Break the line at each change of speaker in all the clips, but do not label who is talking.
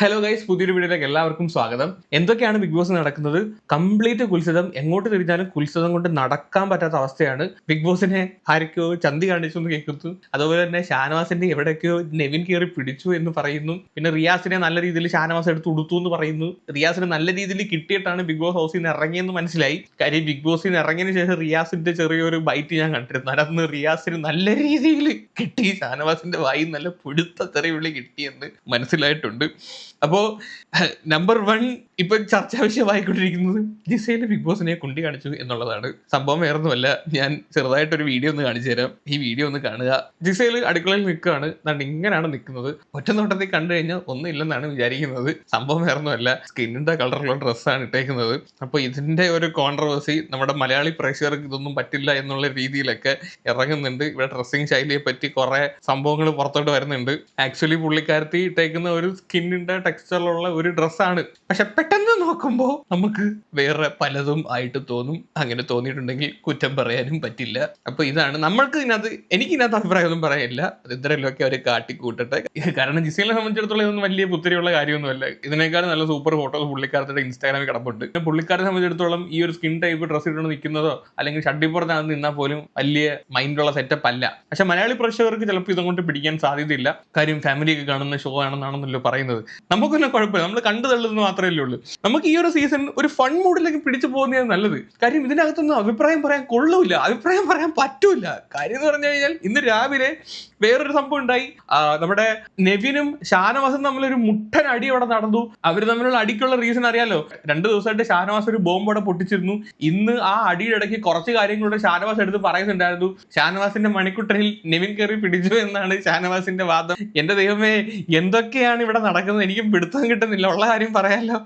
Hello guys പുതിയൊരു വീഡിയോയിലേക്ക് എല്ലാവർക്കും സ്വാഗതം. എന്തൊക്കെയാണ് ബിഗ് ബോസ് നടക്കുന്നത്? കംപ്ലീറ്റ് കുൽസിതം എങ്ങോട്ട് തിരിഞ്ഞാലും കുൽസിതം കൊണ്ട് നടക്കാൻ പറ്റാത്ത അവസ്ഥയാണ് ബിഗ് ബോസിനെ ആരൊക്കെയോ ചന്തി കാണിച്ചു എന്ന് കേൾക്കുന്നു. അതുപോലെ തന്നെ ഷാനവാസിന്റെ എവിടെയൊക്കെയോ നെവിൻ കയറി പിടിച്ചു എന്ന് പറയുന്നു. പിന്നെ റിയാസിനെ നല്ല രീതിയിൽ ഷാനവാസ് എടുത്ത് ഉടുത്തു എന്ന് പറയുന്നു. റിയാസിനെ നല്ല രീതിയിൽ കിട്ടിയിട്ടാണ് ബിഗ് ബോസ് ഹൗസിൽ നിന്ന് ഇറങ്ങിയെന്ന് മനസ്സിലായി. കാര്യം ബിഗ് ബോസിൽ നിന്ന് ഇറങ്ങിയതിന് ശേഷം റിയാസിന്റെ ചെറിയൊരു ബൈറ്റ് ഞാൻ കണ്ടിരുന്നു. അതിനകത്ത് റിയാസിന് നല്ല രീതിയിൽ കിട്ടി. ഷാനവാസിന്റെ വായി നല്ല പിടുത്ത തെറി വിളി കിട്ടിയെന്ന് മനസ്സിലായിട്ടുണ്ട്. അപ്പോ നമ്പർ വൺ ഇപ്പൊ ചർച്ചാ വിഷയമായിക്കൊണ്ടിരിക്കുന്നത് ജിസയിലെ ബിഗ് ബോസിനെ കുണ്ടി കാണിച്ചു എന്നുള്ളതാണ്. സംഭവം വേറൊന്നുമല്ല. ഞാൻ ചെറുതായിട്ടൊരു വീഡിയോ ഒന്ന് കാണിച്ചു തരാം. ഈ വീഡിയോ ഒന്ന് കാണുക. ജിസയിൽ അടുക്കളയിൽ നിൽക്കുകയാണ്. എന്നാണ് ഇങ്ങനെയാണ് നിൽക്കുന്നത്. ഒറ്റ നോട്ടത്തിൽ കണ്ടു കഴിഞ്ഞാൽ ഒന്നും ഇല്ലെന്നാണ് വിചാരിക്കുന്നത്. സംഭവം വേറൊന്നുമല്ല. സ്കിന്നിന്റെ കളറുള്ള ഡ്രസ്സാണ് ഇട്ടേക്കുന്നത്. അപ്പോൾ ഇതിന്റെ ഒരു കോൺട്രവേഴ്സി നമ്മുടെ മലയാളി പ്രേക്ഷകർക്ക് ഇതൊന്നും പറ്റില്ല എന്നുള്ള രീതിയിലൊക്കെ ഇറങ്ങുന്നുണ്ട്. ഇവിടെ ഡ്രസ്സിങ് ശൈലിയെ പറ്റി കുറെ സംഭവങ്ങൾ പുറത്തോട്ട് വരുന്നുണ്ട്. ആക്ച്വലി പുള്ളിക്കാരത്തി ഇട്ടേക്കുന്ന ഒരു സ്കിന്നിന്റെ ടെക്സ്ചറിലുള്ള ഒരു ഡ്രസ്സാണ് പക്ഷെ പെട്ടെന്ന് നോക്കുമ്പോൾ നമുക്ക് വേറെ പലതും ആയിട്ട് തോന്നും. അങ്ങനെ തോന്നിയിട്ടുണ്ടെങ്കിൽ കുറ്റം പറയാനും പറ്റില്ല. അപ്പൊ ഇതാണ് നമ്മൾക്ക് ഇതിനകത്ത് എനിക്ക് ഇതിനകത്ത് അഭിപ്രായമൊന്നും പറയാനില്ല. അത് ഇത്രയൊക്കെ അവർ കാട്ടിക്കൂട്ടട്ടെ. കാരണം ജിസീലിനെ സംബന്ധിച്ചിടത്തോളം ഇതൊന്നും വലിയ പുത്തിരിയുള്ള കാര്യമൊന്നുമല്ല. ഇതിനേക്കാൾ നല്ല സൂപ്പർ ഫോട്ടോസ് പുള്ളിക്കാരത്തിന്റെ ഇൻസ്റ്റാഗ്രാമിൽ കിടപ്പുണ്ട്. പുള്ളിക്കാരെ സംബന്ധിച്ചിടത്തോളം ഈ ഒരു സ്കിൻ ടൈപ്പ് ഡ്രസ്സ് ഇട്ടുകൊണ്ട് നിൽക്കുന്നതോ അല്ലെങ്കിൽ ഷഡ്ഡിപ്പുറത്താണ് നിന്നാൽ പോലും വലിയ മൈൻഡുള്ള സെറ്റപ്പ് അല്ല. പക്ഷെ മലയാളി പ്രേക്ഷകർക്ക് ചിലപ്പോൾ ഇതുകൊണ്ട് പിടിക്കാൻ സാധ്യതയില്ല. കാര്യം ഫാമിലി ഒക്കെ കാണുന്ന ഷോ ആണെന്നാണെന്നല്ലോ പറയുന്നത്. നമുക്കൊന്നും കുഴപ്പമില്ല. നമ്മൾ കണ്ടു തള്ളുന്നത് മാത്രമേ ഉള്ളൂ. നമുക്ക് ഈ ഒരു സീസൺ ഒരു ഫൺ മൂഡിലേക്ക് പിടിച്ചു പോകുന്നതാണ് നല്ലത്. കാര്യം ഇതിനകത്തൊന്നും അഭിപ്രായം പറയാൻ കൊള്ളൂല അഭിപ്രായം പറയാൻ പറ്റൂല കാര്യം എന്ന് പറഞ്ഞു കഴിഞ്ഞാൽ ഇന്ന് രാവിലെ വേറൊരു സംഭവം ഉണ്ടായി. നമ്മുടെ നെവിനും ഷാനവാസും തമ്മിലൊരു മുട്ടൻ അടി അവിടെ നടന്നു. അവർ തമ്മിലുള്ള അടിക്കുള്ള റീസൺ അറിയാലോ? രണ്ട് ദിവസമായിട്ട് ഷാനവാസ് ഒരു ബോംബ് അവിടെ പൊട്ടിച്ചിരുന്നു. ഇന്ന് ആ അടിയുടെ ഇടയ്ക്ക് കുറച്ച് കാര്യങ്ങളുടെ ഷാനവാസ് എടുത്ത് പറയുന്നുണ്ടായിരുന്നു. ഷാനവാസിന്റെ മണിക്കുട്ടനിൽ നെവിൻ കയറി പിടിച്ചു എന്നാണ് ഷാനവാസിന്റെ വാദം. എന്റെ ദൈവമേ എന്തൊക്കെയാണ് ഇവിടെ നടക്കുന്നത്? എനിക്ക് പിടുത്തം കിട്ടുന്നില്ല. ഉള്ള കാര്യം പറയാലോ.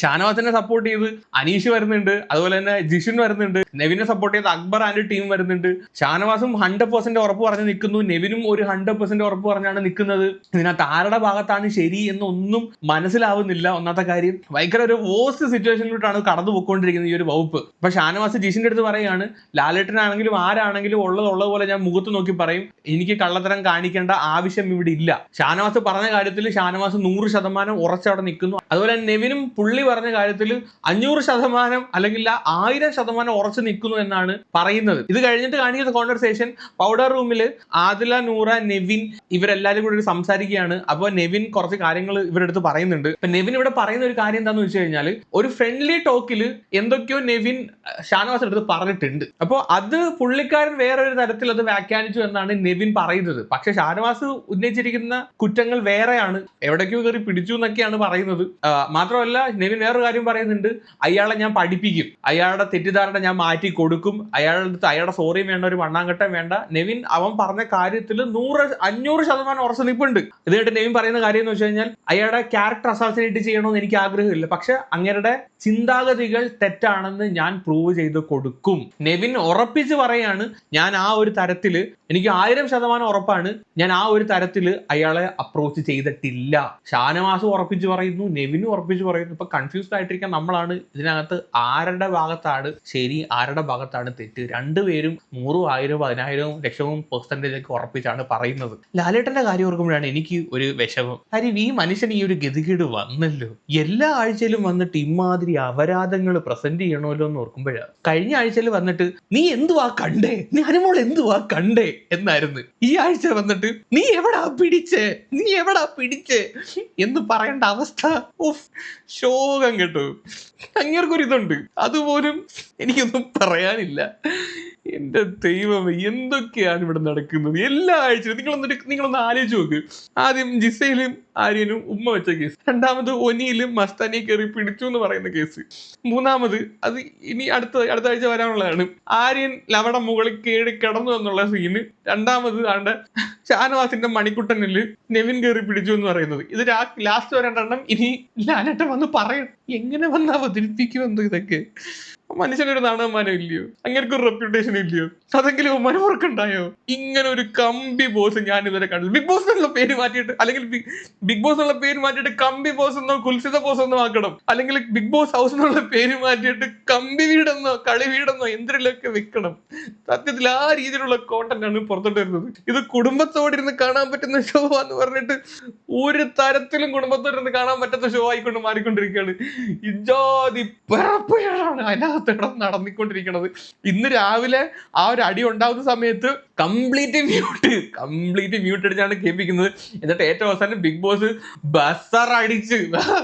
ഷാനവാസിനെ സപ്പോർട്ട് ചെയ്ത് അനീഷ് വരുന്നുണ്ട്. അതുപോലെ തന്നെ ജിഷുൻ വരുന്നുണ്ട്. നെവിനെ സപ്പോർട്ട് ചെയ്ത് അക്ബർ ആൻഡ് ടീം വരുന്നുണ്ട്. ഷാനവാസും ഹൺഡ്രഡ് പെർസെന്റ് ഉറപ്പ് പറഞ്ഞ് നിൽക്കുന്നു. നെവിനും ഒരു ഹൺഡ്രഡ് പെർസെന്റ് ഉറപ്പ് പറഞ്ഞാണ് നിൽക്കുന്നത്. ഇതിനകത്ത് ആരുടെ ഭാഗത്താണ് ശരി എന്നൊന്നും മനസ്സിലാവുന്നില്ല. ഒന്നാത്ത കാര്യം ഭയങ്കര ഒരു വേസ്റ്റ് സിറ്റുവേഷനിലോട്ടാണ് കടന്നു പോയിക്കൊണ്ടിരിക്കുന്നത് ഈ ഒരു വകുപ്പ്. ഇപ്പൊ ഷാനവാസ് ജിഷിന്റെ അടുത്ത് പറയാണ് ലാലേട്ടനാണെങ്കിലും ആരാണെങ്കിലും ഉള്ളത് ഉള്ളത് പോലെ ഞാൻ മുഖത്ത് നോക്കി പറയും. എനിക്ക് കള്ളത്തരം കാണിക്കേണ്ട ആവശ്യം ഇവിടെ ഇല്ല. ഷാനവാസ് പറഞ്ഞ കാര്യത്തിൽ ഷാനവാസ് നൂറ് ശതമാനം ഉറച്ചവിടെ നിൽക്കുന്നു. അതുപോലെ തന്നെ നെവിനും പുള്ളി പറഞ്ഞ കാര്യത്തിൽ അഞ്ഞൂറ് ശതമാനം അല്ലെങ്കിൽ ആയിരം ശതമാനം ഉറച്ചു നിൽക്കുന്നു എന്നാണ് പറയുന്നത്. ഇത് കഴിഞ്ഞിട്ട് കാണിക്കുന്ന കോൺവെർസേഷൻ പൗഡർ റൂമിൽ ആദില നൂറ നെവിൻ ഇവരെല്ലാരും കൂടി സംസാരിക്കുകയാണ്. അപ്പോൾ നെവിൻ കുറച്ച് കാര്യങ്ങൾ ഇവരുടെ അടുത്ത് പറയുന്നുണ്ട്. ഇപ്പൊ നെവിൻ ഇവിടെ പറയുന്ന ഒരു കാര്യം എന്താണെന്ന് വെച്ച് കഴിഞ്ഞാൽ ഒരു ഫ്രണ്ട്ലി ടോക്കിൽ എന്തൊക്കെയോ നെവിൻ ഷാനവാസ് അടുത്ത് പറഞ്ഞിട്ടുണ്ട്. അപ്പോൾ അത് പുള്ളിക്കാരൻ വേറൊരു തരത്തിൽ അത് വ്യാഖ്യാനിച്ചു എന്നാണ് നെവിൻ പറയുന്നത്. പക്ഷെ ഷാനവാസ് ഉന്നയിച്ചിരിക്കുന്ന കുറ്റങ്ങൾ വേറെയാണ്. എവിടേക്കോ കയറി എന്നൊക്കെയാണ് പറയുന്നത്. മാത്രമല്ല നെവിൻ വേറൊരു കാര്യം പറയുന്നുണ്ട്. അയാളെ ഞാൻ പഠിപ്പിക്കും. അയാളുടെ തെറ്റിദ്ധാരണ ഞാൻ മാറ്റി കൊടുക്കും. അയാളുടെ അടുത്ത് അയാളുടെ സോറിയും വേണ്ട ഒരു മണ്ണാങ്കട്ടം വേണ്ട. നെവിൻ അവൻ പറഞ്ഞ കാര്യത്തിൽ നൂറ് അഞ്ഞൂറ് ശതമാനം ഉറച്ചു നിൽപ്പുണ്ട്. ഇതായിട്ട് നെവിൻ പറയുന്ന കാര്യം എന്ന് വെച്ച് കഴിഞ്ഞാൽ അയാളുടെ ക്യാരക്ടർ അസാസിനേറ്റ് ചെയ്യണമെന്ന് എനിക്ക് ആഗ്രഹമില്ല. പക്ഷെ അങ്ങയുടെ ചിന്താഗതികൾ തെറ്റാണെന്ന് ഞാൻ പ്രൂവ് ചെയ്ത് കൊടുക്കും. നെവിൻ ഉറപ്പിച്ച് പറയാണ് ഞാൻ ആ ഒരു തരത്തിൽ എനിക്ക് ആയിരം ശതമാനം ഉറപ്പാണ്. ഞാൻ ആ ഒരു തരത്തിൽ അയാളെ അപ്രോച്ച് ചെയ്തിട്ടില്ല. ഷാനവാസും ഉറപ്പിച്ച് പറയുന്നു നെവിനും ഉറപ്പിച്ച് പറയുന്നു. ഇപ്പൊ കൺഫ്യൂസ്ഡ് ആയിട്ടിരിക്കാൻ നമ്മളാണ്. ഇതിനകത്ത് ആരുടെ ഭാഗത്താണ് ശരി ആരുടെ ഭാഗത്താണ് തെറ്റ്? രണ്ടുപേരും നൂറും ആയിരവും പതിനായിരവും ലക്ഷവും പെർസെന്റേജ് ഒക്കെ ഉറപ്പിച്ചാണ് പറയുന്നത്. ലാലേട്ടന്റെ കാര്യം ഓർക്കുമ്പോഴാണ് എനിക്ക് ഒരു വിഷമം. കാര്യം ഈ മനുഷ്യൻ ഈ ഒരു ഗതികേട് വന്നല്ലോ. എല്ലാ ആഴ്ചയിലും വന്നിട്ട് ഇമാതിരി അപരാധങ്ങൾ പ്രസന്റ് ചെയ്യണമല്ലോ എന്ന് ഓർക്കുമ്പോഴാണ് കഴിഞ്ഞ ആഴ്ചയിൽ വന്നിട്ട് നീ എന്തുവാ കണ്ടേ? നീ അനുമോൾ എന്തുവാ കണ്ടേ? എന്നായിരുന്നു. ഈ ആഴ്ച വന്നിട്ട് നീ എവിടാ പിടിച്ചേ? നീ എവിടാ പിടിച്ചേ? എന്ന് പറയേണ്ട അവസ്ഥ. ഉഫ് ശോകം കേട്ടോ. അങ്ങേർക്കൊരു ഇതുണ്ട്. അതുപോലും എനിക്കൊന്നും പറയാനില്ല. എന്റെ ദൈവം എന്തൊക്കെയാണ് ഇവിടെ നടക്കുന്നത്? എല്ലാ ആഴ്ചയിലും നിങ്ങൾ എന്നിട്ട് നിങ്ങളൊന്ന് ആലോചിച്ച് നോക്ക്. ആദ്യം ജിസയിലും ആര്യനും ഉമ്മ വെച്ച കേസ്. രണ്ടാമത് ഒനിയിലും മസ്താനിയെ കയറി പിടിച്ചു എന്ന് പറയുന്ന കേസ്. മൂന്നാമത് അത് ഇനി അടുത്ത അടുത്ത ആഴ്ച വരാനുള്ളതാണ്. ആര്യൻ ലവട മുകളിൽ കേടി കിടന്നു എന്നുള്ള സീന് രണ്ടാമത് ആണ്ട് ഷാനവാസിന്റെ മണിക്കുട്ടനിൽ നെവിൻ കയറി പിടിച്ചു എന്ന് പറയുന്നത്. ഇത് ലാസ്റ്റ് വരണ്ടെണ്ണം ഇനി ലാലട്ടൻ വന്ന് പറയും എങ്ങനെ വന്ന് അവതരിപ്പിക്കുമെന്തോ ഇതൊക്കെ? മനുഷ്യനൊരു നാണവമാനം ഇല്ലയോ അങ്ങനൊക്കെ ഒരു റെപ്യൂട്ടേഷൻ ഇല്ലയോ? അതെങ്കിലും മനമുറക്കുണ്ടായോ ഇങ്ങനെ ഒരു കമ്പി ബോസ് ഞാൻ ഇതുവരെ കണ്ടില്ല ബിഗ് ബോസ് എന്നുള്ള പേര് മാറ്റിയിട്ട് അല്ലെങ്കിൽ ബിഗ് ബോസ് എന്നുള്ള പേര് മാറ്റിയിട്ട് കമ്പി ബോസ് എന്നോ കുൽസിത ബോസ് എന്നോ ആക്കണം. അല്ലെങ്കിൽ ബിഗ് ബോസ് ഹൗസ് എന്നുള്ള പേര് മാറ്റിയിട്ട് കമ്പി വീടെന്നോ കളി വീടെന്നോ എന്തിലൊക്കെ വെക്കണം. സത്യത്തിൽ ആ രീതിയിലുള്ള കോണ്ടന്റ് ആണ് പുറത്തോട്ട് വരുന്നത്. ഇത് കുടുംബത്തോടെ ഇരുന്ന് കാണാൻ പറ്റുന്ന ഷോ എന്ന് പറഞ്ഞിട്ട് ഒരു തരത്തിലും കുടുംബത്തോടെ ഇരുന്ന് കാണാൻ പറ്റാത്ത ഷോ ആയിക്കൊണ്ട് മാറിക്കൊണ്ടിരിക്കുകയാണ്. ഇജാതി പിറപ്പുകളാണ് അതിനകത്ത് കിടന്ന് നടന്നിക്കൊണ്ടിരിക്കുന്നത് ഇന്ന് രാവിലെ ആ ഒരു അടി ഉണ്ടാകുന്ന സമയത്ത് കംപ്ലീറ്റ് മ്യൂട്ട് കംപ്ലീറ്റ് മ്യൂട്ട് അടിച്ചാണ് കേൾപ്പിക്കുന്നത്. എന്നിട്ട് ഏറ്റവും അവസാനം ബിഗ് ബോസ് ബസർ അടിച്ച്.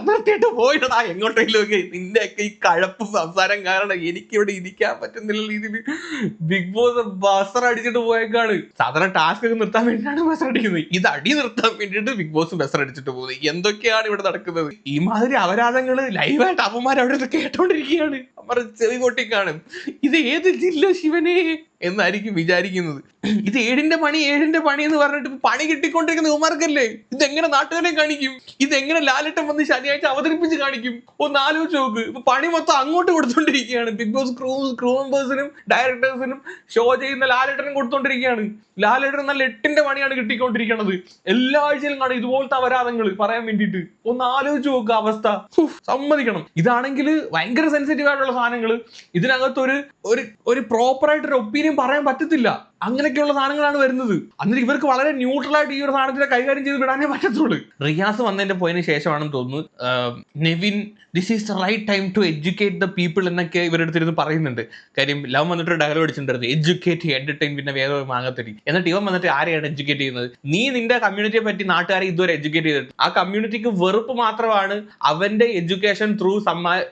നിർത്തിയിട്ട് പോയിട്ടാ എങ്ങോട്ടെങ്കിലും ഒക്കെ. നിന്റെ ഒക്കെ ഈ കഴപ്പ് സംസാരം കാരണം എനിക്കിവിടെ ഇരിക്കാൻ പറ്റുന്നില്ല രീതിയിൽ ബിഗ് ബോസ് ബസർ അടിച്ചിട്ട് പോയേക്കാണ്. സാധാരണ ടാസ്ക് ഒക്കെ നിർത്താൻ വേണ്ടിയാണ് ബസർ അടിക്കുന്നത്. ഇത് അടി നിർത്താൻ വേണ്ടിയിട്ട് ബിഗ് ബോസ് ബസർ അടിച്ചിട്ട് പോകുന്നത്. എന്തൊക്കെയാണ് ഇവിടെ നടക്കുന്നത്? ഈ മാതിരി അപരാധങ്ങൾ ലൈവായിട്ട് അവന്മാർ അവിടെ കേട്ടോണ്ടിരിക്കുകയാണ്. അവർ ചെവി കൊട്ടിക്കാണ് ഇത് ഏത് ജില്ല ശിവനെ? എന്നായിരിക്കും വിചാരിക്കുന്നത്. ഇത് ഏഴിന്റെ പണി ഏഴിന്റെ പണി എന്ന് പറഞ്ഞിട്ട് പണി കിട്ടിക്കൊണ്ടിരിക്കുന്ന ഉമാർക്കല്ലേ? ഇത് എങ്ങനെ നാട്ടുകാരെ കാണിക്കും? ഇത് എങ്ങനെ ലാലട്ടം വന്ന് ശനിയാഴ്ച അവതരിപ്പിച്ച് കാണിക്കും? ഒന്ന് ആലോചിച്ച് നോക്ക്. ഇപ്പൊ പണി മൊത്തം അങ്ങോട്ട് കൊടുത്തോണ്ടിരിക്കുകയാണ്. ബിഗ് ബോസ് ക്രൂ ക്രൂ മെമ്പേഴ്സിനും ഡയറക്ടേഴ്സിനും ഷോ ചെയ്യുന്ന ലാലിട്ടനും കൊടുത്തോണ്ടിരിക്കുകയാണ്. ലാലിട്ടൻ നല്ല എട്ടിന്റെ പണിയാണ് കിട്ടിക്കൊണ്ടിരിക്കുന്നത് എല്ലാ ആഴ്ചയിലും കാണും ഇതുപോലത്തെ അപരാധങ്ങൾ പറയാൻ വേണ്ടിയിട്ട്. ഒന്ന് ആലോചിച്ച് നോക്കുക അവസ്ഥ. സമ്മതിക്കണം. ഇതാണെങ്കിൽ ഭയങ്കര സെൻസിറ്റീവ് ആയിട്ടുള്ള സാധനങ്ങൾ ഇതിനകത്ത് ഒരു ഒരു ഒരു പ്രോപ്പർ ആയിട്ട് പറയാൻ പറ്റത്തില്ല. അങ്ങനെയൊക്കെയുള്ള സാധനങ്ങളാണ് വരുന്നത്. അന്നിട്ട് ഇവർക്ക് വളരെ ന്യൂട്രൽ ആയിട്ട് ഈ ഒരു സാധനത്തിനെ കൈകാര്യം ചെയ്ത് വിടാനേ പറ്റത്തുള്ളൂ. റിയാസ് വന്നതിന്റെ പോയതിന് ശേഷമാണെന്ന് തോന്നുന്നു. Nevin this is the right time to educate the people എന്നൊക്കെ ഇവരുടെ അടുത്തിരുന്ന് പറയുന്നുണ്ട്. കാര്യം ലവ് വന്നിട്ട് ഡയലോഗ് അടിച്ചിട്ടുണ്ടായിരുന്നു. എഡ്യൂക്കേറ്റ് എന്റർടൈൻ പിന്നെ വേറെ മാങ്ങത്തരി എന്നിട്ട് ഇവൻ വന്നിട്ട് ആരെയാണ് എഡ്യൂക്കേറ്റ് ചെയ്യുന്നത്? നീ നിന്റെ കമ്മ്യൂണിറ്റിയെ പറ്റി നാട്ടുകാരെ ഇതുവരെ എഡ്യൂക്കേറ്റ് ചെയ്തിട്ട് ആ കമ്മ്യൂണിറ്റിക്ക് വെറുപ്പ് മാത്രമാണ് അവന്റെ എഡ്യൂക്കേഷൻ ത്രൂ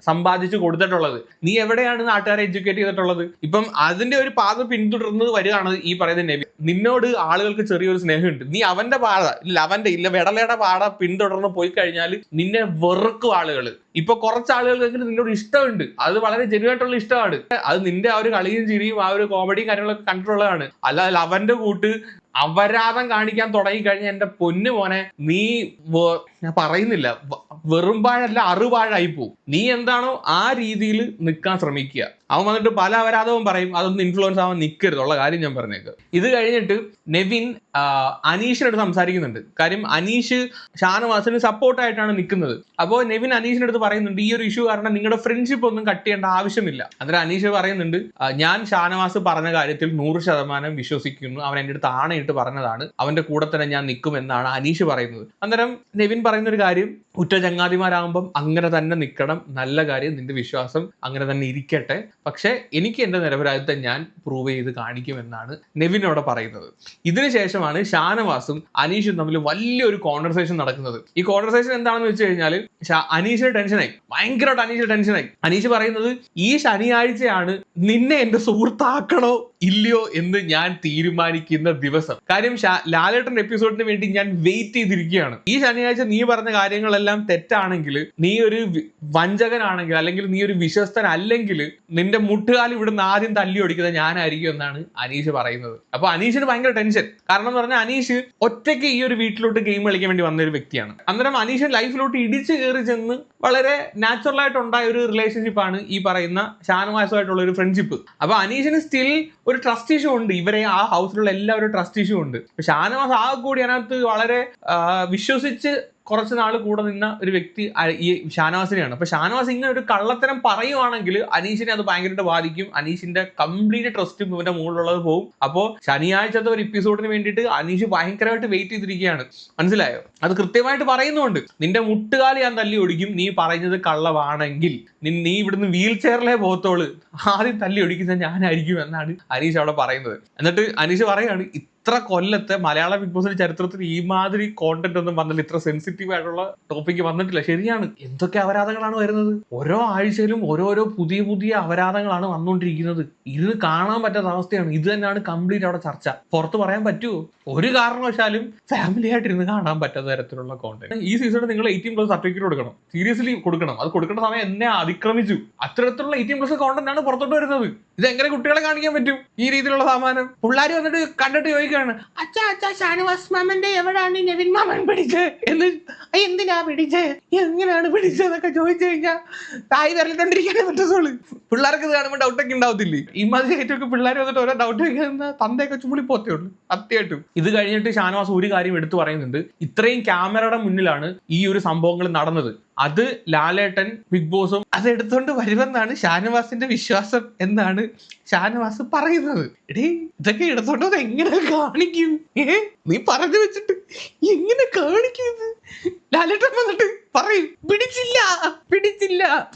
സമ്പാദിച്ചു കൊടുത്തിട്ടുള്ളത്. നീ എവിടെയാണ് നാട്ടുകാരെ എഡ്യൂക്കേറ്റ് ചെയ്തിട്ടുള്ളത്? ഇപ്പം അതിന്റെ ഒരു പാത പിന്തുടർന്ന് വരികയാണ് ഈ പറയുന്ന നബി നിന്നോട് ആളുകൾക്ക് ചെറിയൊരു സ്നേഹമുണ്ട്. നീ അവന്റെ പാട. ഇല്ല അവന്റെ ഇല്ല വെടലയുടെ പാട പിന്തുടർന്ന് പോയി കഴിഞ്ഞാൽ നിന്നെ വെറുക്കും ആളുകൾ ഇപ്പൊ കുറച്ച് ആളുകൾക്ക് നിന്നോട് ഇഷ്ടമുണ്ട്. അത് വളരെ ജെനുവായിട്ടുള്ള ഇഷ്ടമാണ്. അത് നിന്റെ ആ ഒരു കളിയും ചിരിയും ആ ഒരു കോമഡിയും കാര്യങ്ങളൊക്കെ കണ്ടിട്ടുള്ളതാണ്. അല്ലാതെ അവന്റെ കൂട്ട് അപരാധം കാണിക്കാൻ തുടങ്ങി കഴിഞ്ഞാൽ എന്റെ പൊന്നു മോനെ നീ ഞാൻ പറയുന്നില്ല. വെറും പാഴല്ല അറുപാഴായി പോകും നീ എന്താണോ ആ രീതിയിൽ നിൽക്കാൻ ശ്രമിക്കുക. അവൻ വന്നിട്ട് പല അപരാധവും പറയും. അതൊന്നും ഇൻഫ്ലുവൻസ് ആവാൻ നിൽക്കരുത് ഉള്ള കാര്യം ഞാൻ പറഞ്ഞേക്ക്. ഇത് കഴിഞ്ഞിട്ട് നെവിൻ അനീഷിനടുത്ത് സംസാരിക്കുന്നുണ്ട്. കാര്യം അനീഷ് ഷാനവാസിന് സപ്പോർട്ടായിട്ടാണ് നിൽക്കുന്നത്. അപ്പോൾ നെവിൻ അനീഷിനടുത്ത് പറയുന്നുണ്ട് ഈ ഒരു ഇഷ്യൂ കാരണം നിങ്ങളുടെ ഫ്രണ്ട്ഷിപ്പ് ഒന്നും കട്ട് ചെയ്യേണ്ട ആവശ്യമില്ല. അന്നേരം അനീഷ് പറയുന്നുണ്ട് ഞാൻ ഷാനവാസ് പറഞ്ഞ കാര്യത്തിൽ നൂറ് ശതമാനം വിശ്വസിക്കുന്നു. അവൻ എന്റെ അടുത്ത് ആണയിട്ട് പറഞ്ഞതാണ്. അവന്റെ കൂടെ തന്നെ ഞാൻ നിൽക്കും എന്നാണ് അനീഷ് പറയുന്നത്. അന്നേരം നെവിൻ പറയുന്ന ഒരു കാര്യം ഉറ്റ ചങ്ങാതിമാരാകുമ്പം അങ്ങനെ തന്നെ നിൽക്കണം. നല്ല കാര്യം നിന്റെ വിശ്വാസം അങ്ങനെ തന്നെ ഇരിക്കട്ടെ. പക്ഷേ എനിക്ക് എന്റെ നിരപരാധിത്തെ ഞാൻ പ്രൂവ് ചെയ്ത് കാണിക്കുമെന്നാണ് നെവിൻ അവിടെ പറയുന്നത്. ഇതിനുശേഷമാണ് ഷാനവാസും അനീഷും തമ്മിൽ വലിയൊരു കോൺവെർസേഷൻ നടക്കുന്നത്. ഈ കോൺവെർസേഷൻ എന്താണെന്ന് വെച്ച് കഴിഞ്ഞാൽ അനീഷിന് ടെൻഷനായി ഭയങ്കരമായിട്ട് അനീഷ് ടെൻഷനായി അനീഷ് പറയുന്നത് ഈ ശനിയാഴ്ചയാണ് നിന്നെ എന്റെ സുഹൃത്താക്കണോ ഇല്ലയോ എന്ന് ഞാൻ തീരുമാനിക്കുന്ന ദിവസം. കാര്യം ലാലേട്ടൻ എപ്പിസോഡിന് വേണ്ടി ഞാൻ വെയിറ്റ് ചെയ്തിരിക്കുകയാണ്. ഈ ശനിയാഴ്ച നീ പറഞ്ഞ കാര്യങ്ങളെല്ലാം തെറ്റാണെങ്കിൽ നീ ഒരു വഞ്ചകനാണെങ്കിൽ അല്ലെങ്കിൽ നീ ഒരു വിശ്വസ്തൻ അല്ലെങ്കിൽ നിന്റെ മുട്ടുകാൽ ഇവിടുന്ന് ആദ്യം തല്ലി ഓടിക്കുന്നത് ഞാനായിരിക്കും എന്നാണ് അനീഷ് പറയുന്നത്. അപ്പൊ അനീഷിന് ഭയങ്കര ടെൻഷൻ കാരണം എന്ന് പറഞ്ഞാൽ അനീഷ് ഒറ്റയ്ക്ക് ഈ ഒരു വീട്ടിലോട്ട് ഗെയിം കളിക്കാൻ വേണ്ടി വന്ന ഒരു വ്യക്തിയാണ്. അന്നേരം അനീഷ് ലൈഫിലോട്ട് ഇടിച്ചു കയറി ചെന്ന് വളരെ നാച്ചുറൽ ആയിട്ട് ഉണ്ടായ ഒരു റിലേഷൻഷിപ്പ് ആണ് ഈ പറയുന്ന ഷാനവാസുമായിട്ടുള്ള ഒരു ഫ്രണ്ട്ഷിപ്പ് അപ്പൊ അനീഷിന് സ്റ്റിൽ ഒരു ട്രസ്റ്റ് ഇഷ്യൂ ഉണ്ട്. ഇവരെ ആ ഹൗസിലുള്ള എല്ലാവരും ട്രസ്റ്റ് ഇഷ്യൂ ഉണ്ട്. ഷാനവാസ് ആ കൂടി അതിനകത്ത് വളരെ വിശ്വസിച്ച് കുറച്ച് നാൾ കൂടെ നിന്ന ഒരു വ്യക്തി ഈ ഷാനവാസിനെയാണ്. അപ്പൊ ഷാനവാസ് ഇങ്ങനെ ഒരു കള്ളത്തരം പറയുവാണെങ്കിൽ അനീഷിനെ അത് ഭയങ്കരമായിട്ട് ബാധിക്കും. അനീഷിന്റെ കംപ്ലീറ്റ് ട്രസ്റ്റും ഇവന്റെ മുകളിലുള്ളത് പോകും അപ്പോ ശനിയാഴ്ചത്തെ ഒരു എപ്പിസോഡിന് വേണ്ടിയിട്ട് അനീഷ് ഭയങ്കരമായിട്ട് വെയിറ്റ് ചെയ്തിരിക്കുകയാണ്. മനസ്സിലായോ? അത് കൃത്യമായിട്ട് പറയുന്നുണ്ട്. നിന്റെ മുട്ടുകാലി ഞാൻ തല്ലി ഒടിക്കും. നീ പറയുന്നത് കള്ളമാണെങ്കിൽ നീ ഇവിടുന്ന് വീൽ ചെയറിലേ പോത്തോൾ. ആദ്യം തല്ലി ഒടിക്കുന്നത് ഞാനായിരിക്കും എന്നാണ് അനീഷ് അവിടെ പറയുന്നത്. എന്നിട്ട് അനീഷ് പറയാണ് ഇത്ര കൊല്ലത്തെ മലയാള ബിഗ് ബോസിന്റെ ചരിത്രത്തിൽ ഈ മാതിരി കോണ്ടന്റ് ഒന്നും വന്നില്ല. ഇത്ര സെൻസിറ്റീവ് ആയിട്ടുള്ള ടോപ്പിക്ക് വന്നിട്ടില്ല. ശരിയാണ്. എന്തൊക്കെ അപരാധങ്ങളാണ് വരുന്നത്? ഓരോ ആഴ്ചയിലും ഓരോരോ പുതിയ പുതിയ അപരാധങ്ങളാണ് വന്നുകൊണ്ടിരിക്കുന്നത്. ഇത് കാണാൻ പറ്റാത്ത അവസ്ഥയാണ്. ഇത് തന്നെയാണ് കംപ്ലീറ്റ് അവിടെ ചർച്ച. പുറത്ത് പറയാൻ പറ്റുമോ ഒരു കാരണവശാലും ഫാമിലി ആയിട്ട് ഇരുന്ന് കാണാൻ പറ്റാത്ത തരത്തിലുള്ള കോണ്ടന്റ് ഈ സീസണിൽ നിങ്ങൾ എയ്റ്റീൻ പ്ലസ് സർട്ടിഫിക്കറ്റ് കൊടുക്കണം. സീരിയസ്ലി കൊടുക്കണം. അത് കൊടുക്കേണ്ട സമയം എന്നെ അതിക്രമിച്ചു. അത്തരത്തിലുള്ള എയ്റ്റീൻ പ്ലസ് കോണ്ടന്റ് ആണ് പുറത്തോട്ട് വരുന്നത്. ഇത് എങ്ങനെ കുട്ടികളെ കാണിക്കാൻ പറ്റും? ഈ രീതിയിലുള്ള സാമാനം. പിള്ളേർ വന്നിട്ട് കണ്ടിട്ട് ചോദിക്കുകയാണ് ചോദിക്കുകയാണ് അച്ഛാ അച്ഛാ ഷാനവാസ് മാമന്റെ എവിടാണ് നെവിൻ മാമൻ പിടിച്ചത് എന്ന് എന്തിനാ പിടിച്ചത് എങ്ങനെയാണ് പിടിച്ചതെന്നൊക്കെ ചോദിച്ചു കഴിഞ്ഞാൽ തായ് വരലിട്ടോണ്ടിരിക്കാനേ പറ്റത്തുള്ളൂ പിള്ളേർക്ക് ഇത് കാണുമ്പോൾ ഡൗട്ടൊക്കെ ഉണ്ടാവത്തില്ലേ? ഈ മാതിരി ഏറ്റവും പിള്ളേർ വന്നിട്ട് ഓരോ ഡൗട്ട് വയ്ക്കുന്ന തന്തയൊക്കെ പോത്തേ ഉള്ളൂ അത്യായിട്ടും ഇത് കഴിഞ്ഞിട്ട് ഷാനവാസ് ഒരു കാര്യം എടുത്തു പറയുന്നുണ്ട് ഇത്രയും ക്യാമറയുടെ മുന്നിലാണ് ഈ ഒരു സംഭവങ്ങൾ നടന്നത്. അത് ലാലേട്ടൻ ബിഗ് ബോസും അത് എടുത്തോണ്ട് വരുമെന്നാണ് ഷാനവാസിന്റെ വിശ്വാസം എന്നാണ് ഷാനവാസ് പറയുന്നത്. എടേ ഇതൊക്കെ എടുത്തോണ്ട് എങ്ങനെ കാണിക്കും? ഏ നീ പറഞ്ഞു വെച്ചിട്ട് എങ്ങനെ കാണിക്കും ഇത് ലാലേട്ടൻ വന്നിട്ട് പറയും പിടിച്ചില്ല പിടിച്ചില്ല.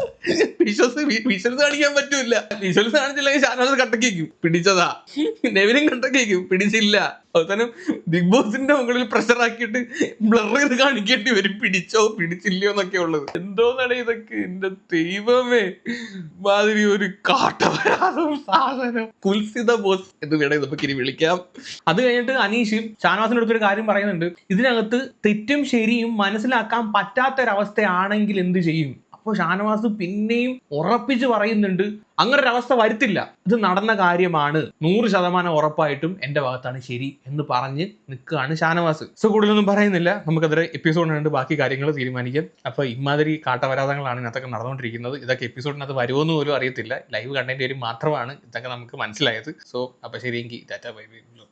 വിശ്വസ് വിശ്വസ് കാണിക്കാൻ പറ്റൂല വിശ്വസ് കാണിച്ചില്ലെങ്കിൽ ഷാനവാസ് കട്ടക്കേക്കും. പിടിച്ചതാ. നെവിനും കട്ടക്കേക്കും. പിടിച്ചില്ല. അവസാനം ബിഗ് ബോസിന്റെ മുകളിൽ പ്രഷർ ആക്കിയിട്ട് ബ്ലർ ചെയ്ത് കാണിക്കേണ്ടി വരും. പിടിച്ചോ പിടിച്ചില്ലയോ എന്നൊക്കെ ഉള്ളത്. എന്തോന്നാണ് ഇതൊക്കെ? എന്റെ ദൈവമേ. മാതിരി ഒരു കാട്ടവരാതും സാധനം. കുൽസിത ബോസ് എന്ന് വേണേ നമുക്ക് ഇനി വിളിക്കാം. അത് കഴിഞ്ഞിട്ട് അനീഷ് ഷാനവാസിന്റെ അടുത്തൊരു കാര്യം പറയുന്നുണ്ട്. ഇതിനകത്ത് തെറ്റും ശരിയും മനസ്സിലാക്കാൻ പറ്റാത്തൊരവസ്ഥയാണെങ്കിൽ എന്ത് ചെയ്യും? അപ്പോൾ ഷാനവാസ് പിന്നെയും ഉറപ്പിച്ച് പറയുന്നുണ്ട്. അങ്ങനെ ഒരു അവസ്ഥ വരുത്തില്ല. ഇത് നടന്ന കാര്യമാണ്. നൂറ് ശതമാനം ഉറപ്പായിട്ടും എന്റെ ഭാഗത്താണ് ശരി എന്ന് പറഞ്ഞ് നിൽക്കുകയാണ് ഷാനവാസ്. സോ കൂടുതലൊന്നും പറയുന്നില്ല. നമുക്കതിരെ എപ്പിസോഡിനുണ്ട് ബാക്കി കാര്യങ്ങൾ തീരുമാനിക്കാം. അപ്പോൾ ഇമാതിരി കാട്ടവരാതങ്ങളാണ് ഇതൊക്കെ നടന്നുകൊണ്ടിരിക്കുന്നത്. ഇതൊക്കെ എപ്പിസോഡിനകത്ത് വരുമോന്ന് പോലും അറിയത്തില്ല. ലൈവ് കണ്ടന്റ് വരും മാത്രമാണ് ഇതൊക്കെ നമുക്ക് മനസ്സിലായത്. സോ അപ്പോൾ ശരിയെങ്കിൽ ഡാറ്റ ബൈ ബൈ.